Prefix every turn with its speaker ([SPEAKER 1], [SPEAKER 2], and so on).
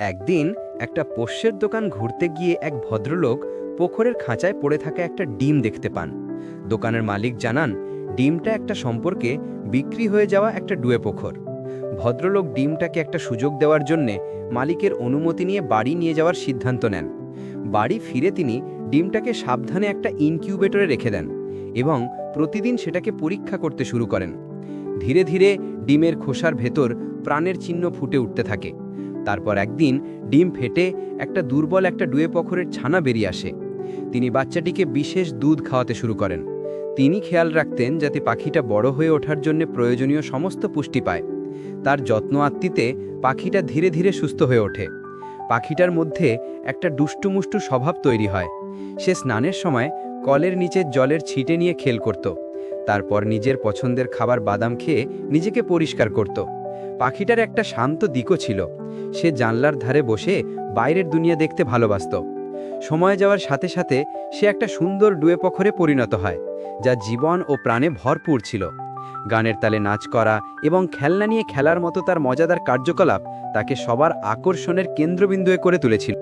[SPEAKER 1] একদিন একটা পোষ্যের দোকান ঘুরতে গিয়ে এক ভদ্রলোক পোখরের খাঁচায় পড়ে থাকা একটা ডিম দেখতে পান। দোকানের মালিক জানান, ডিমটা একটা সম্পর্কে বিক্রি হয়ে যাওয়া একটা ডুয়ে পোখর। ভদ্রলোক ডিমটাকে একটা সুযোগ দেওয়ার জন্যে মালিকের অনুমতি নিয়ে বাড়ি নিয়ে যাওয়ার সিদ্ধান্ত নেন। বাড়ি ফিরে তিনি ডিমটাকে সাবধানে একটা ইনকিউবেটরে রেখে দেন এবং প্রতিদিন সেটাকে পরীক্ষা করতে শুরু করেন। ধীরে ধীরে ডিমের খোসার ভেতর প্রাণের চিহ্ন ফুটে উঠতে থাকে। তারপর একদিন ডিম ফেটে একটা দুর্বল একটা ডুয়ে পখরের ছানা বেরিয়ে আসে। তিনি বাচ্চাটিকে বিশেষ দুধ খাওয়াতে শুরু করেন। তিনি খেয়াল রাখতেন যাতে পাখিটা বড় হয়ে ওঠার জন্য প্রয়োজনীয় সমস্ত পুষ্টি পায়। তার যত্ন আত্মিতে পাখিটা ধীরে ধীরে সুস্থ হয়ে ওঠে। পাখিটার মধ্যে একটা দুষ্টুমুষ্টু স্বভাব তৈরি হয়। সে স্নানের সময় কলের নিচে জলের ছিটে নিয়ে খেল করত। তারপর নিজের পছন্দের খাবার বাদাম খেয়ে নিজেকে পরিষ্কার করত। পাখিটার একটা শান্ত দিকও ছিল। সে জানলার ধারে বসে বাইরের দুনিয়া দেখতে ভালোবাসত। সময় যাওয়ার সাথে সাথে সে একটা সুন্দর ডুয়ে পখরে পরিণত হয়, যা জীবন ও প্রাণে ভরপুর ছিল। গানের তালে নাচ করা এবং খেলনা নিয়ে খেলার মতো তার মজাদার কার্যকলাপ তাকে সবার আকর্ষণের কেন্দ্রবিন্দুয়ে করে তুলেছিল।